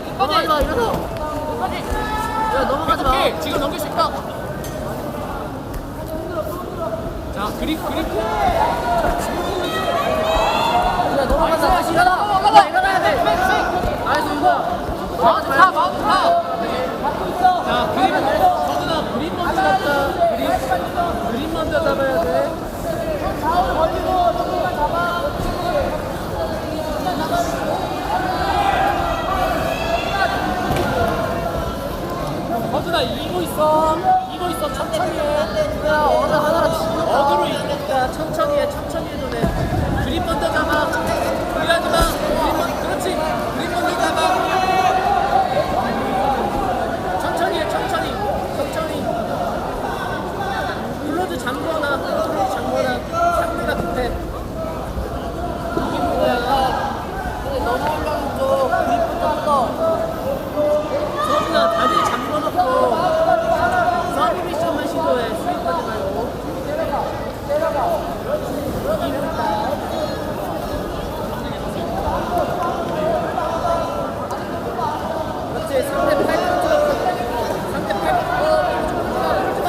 끝까지 넘어가지 마. 일어서 끝까지 야 넘어가지 마 지금 넘길 수 있다. 자 그립 그립 야 넘어간다 다시 일어나 올라가 일어나야 돼 나이스 이거 넘어가지 다 말고 마운트 자 그립 서준아 그립 먼저 잡자 그립 그립 먼저 잡아야 돼 서준아 이기고 있어. 이기고 있어 천천히 해. 어그로 이기니까 천천히 해 천천히 해도 돼 그립 먼저 잡아 무리하지 마 그립 먼 그렇지 그립 먼저 잡아 천천히 해 천천히 천천히 클로즈 잠궈놔 클로즈 잠궈놔 상대가 급해 이기는 거야 근데 넘어오려면 좀 그립부터 서준아 다리 잠궈놓고 서브 미션만 시도해 스윗하지 말고 그렇지 상대 팔 쪽. 상대 팔 쪽.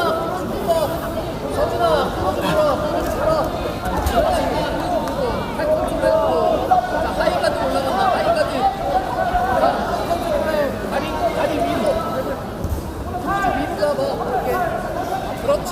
서준아 서준아 클로즈 밀어 클로즈 밀어 그렇지 팔꿈치 밀고 자 하이가드 올라간다 하이가드 다리 다리 위로 좀 위로 잡아 이렇게 그렇지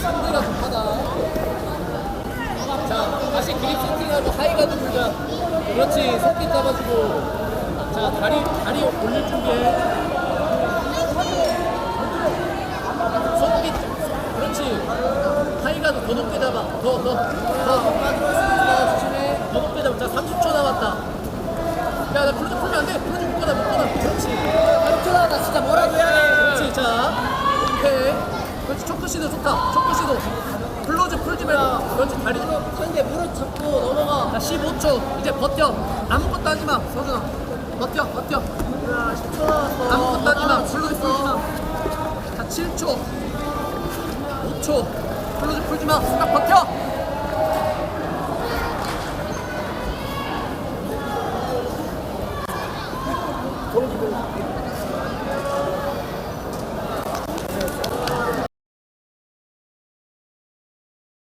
상대가 급하다. 자, 다시 그립 세팅하고 하이가드 불자. 그렇지, 손끝 잡아주고. 자, 다리, 다리 올릴 준비해. 손끝, 그렇지. 하이가드 더 높게 잡아. 더, 더, 더. 더 조심해. 더 높게 잡아. 자, 30초 남았다. 야, 나 블루즈 풀면 안 돼. 블루즈 묶어놔, 묶어놔. 그렇지. 멈춰라 나 진짜 뭐라도 해야 돼 그렇지. 자, 오케이. 그렇지. 초크 시도 좋다. 초크 시도. 블루즈 풀지 말고. 그렇지. 다리. 상대 무릎 잡고 넘어가 자, 15초. 이제 버텨. 아무것도 하지 마. 서준아. 버텨, 버텨. 야 10초 남았어 아무것도 하지 마. 남았어. 풀지 마. 자, 7초. 5초. 블루즈 풀지 마. 딱 버텨.